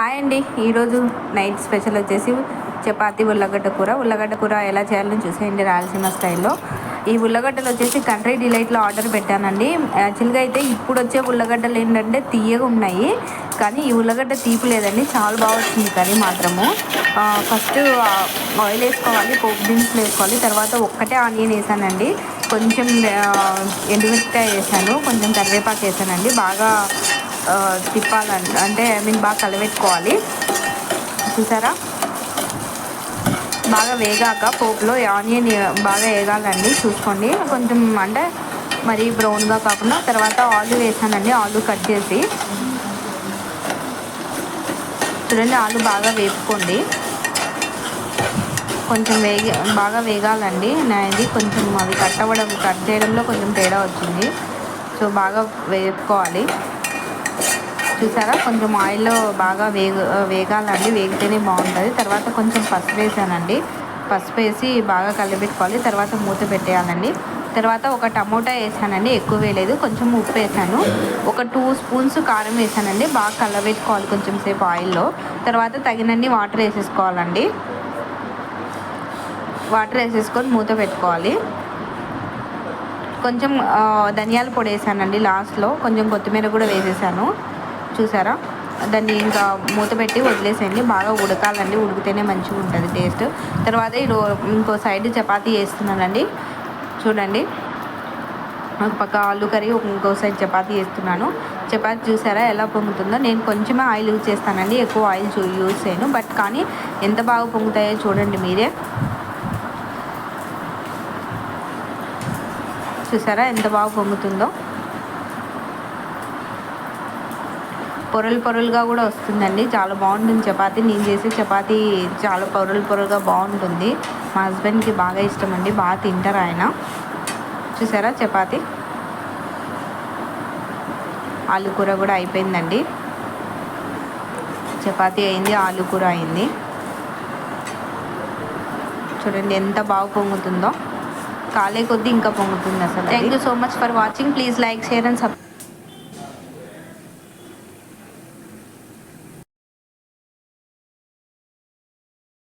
Hi అండి. ఈరోజు night special వచ్చేసి చపాతీ ఉల్లగడ్డ కూర. ఉల్లగడ్డ కూర ఎలా చేయాలో చూసేయండి రాయలసీమ స్టైల్లో. ఈ ఉల్లగడ్డలు వచ్చేసి కంట్రీ డిలైట్లో ఆర్డర్ పెట్టానండి. యాక్చువల్గా అయితే ఇప్పుడు వచ్చే ఉల్లగడ్డలు ఏంటంటే తీయగా ఉన్నాయి. కానీ ఈ ఉల్లగడ్డ తీపి లేదండి. చాలా బాగా వచ్చింది కర్రీ మాత్రము. ఫస్ట్ ఆయిల్ వేసుకోవాలి పోపు దినుసులు వేసుకోవాలి. తర్వాత ఒక్కటే ఆనియన్ వేసానండి. కొంచెం ఎండుమిరపకాయ వేసాను. కొంచెం కరివేపాకు వేసానండి. బాగా తిప్పాలంట. అంటే ఐ మీన్ బాగా కలవెట్టుకోవాలి. చూసారా? బాగా వేగాక పోపులో ఆనియన్ బాగా వేగాలండి. చూసుకోండి. కొంచెం అంటే మరి బ్రౌన్గా కాకుండా తర్వాత ఆలు వేసానండి. ఆలు కట్ చేసి. చూడండి ఆలు బాగా వేపుకోండి. కొంచెం వేగి బాగా వేగాలండి. నాది కొంచెం అవి కట్ అవ్వడం కట్ చేయడంలో కొంచెం తేడా వచ్చింది. సో బాగా వేపుకోవాలి. చూసారా? కొంచెం ఆయిల్లో బాగా వేగ వేగాలండి. వేగితేనే బాగుంటుంది. తర్వాత కొంచెం పసుపు వేసానండి. పసుపు వేసి బాగా కలిపెట్టుకోవాలి. తర్వాత మూత పెట్టేయాలండి. తర్వాత ఒక టమోటా వేసానండి. ఎక్కువ వేయలేదు. కొంచెం ఉప్పు వేసాను. ఒక టూ స్పూన్స్ కారం వేసానండి. బాగా కలబెట్టుకోవాలి కొంచెం సేపు ఆయిల్లో. తర్వాత తగినన్ని వాటర్ వేసేసుకోవాలండి. వాటర్ వేసేసుకొని మూత పెట్టుకోవాలి. కొంచెం ధనియాల పొడి వేసానండి లాస్ట్లో. కొంచెం కొత్తిమీర కూడా వేసేసాను. చూసారా? దాన్ని ఇంకా మూత పెట్టి వదిలేసేయండి. బాగా ఉడకాలండి. ఉడికితేనే మంచిగా ఉంటుంది టేస్ట్. తర్వాత ఈ ఇంకో సైడ్ చపాతీ వేస్తున్నానండి చూడండి. ఒక పక్క ఆలు కర్రీ ఇంకో సైడ్ చపాతీ వేస్తున్నాను చపాతీ చూసారా ఎలా పొంగుతుందో? నేను కొంచెమే ఆయిల్ యూజ్ చేస్తానండి. ఎక్కువ ఆయిల్ చూ యూజ్ చేయను. బట్ కానీ ఎంత బాగా పొంగుతాయో చూడండి మీరే. చూసారా ఎంత బాగా పొంగుతుందో? పొరలు పొరలుగా కూడా వస్తుందండి. చాలా బాగుంటుంది చపాతీ. నేను చేసే చపాతీ చాలా పొరలు పొరలుగా బాగుంటుంది. మా హస్బెండ్కి బాగా ఇష్టం అండి బాగా తింటారు ఆయన. చూసారా చపాతీ? ఆలు కూర కూడా అయిపోయిందండి. చపాతీ అయింది ఆలు కూర అయింది. చూడండి ఎంత బాగా పొంగుతుందో. కాలే కొద్దీ ఇంకా పొంగుతుంది అసలు thank you so much for watching please like share and subscribe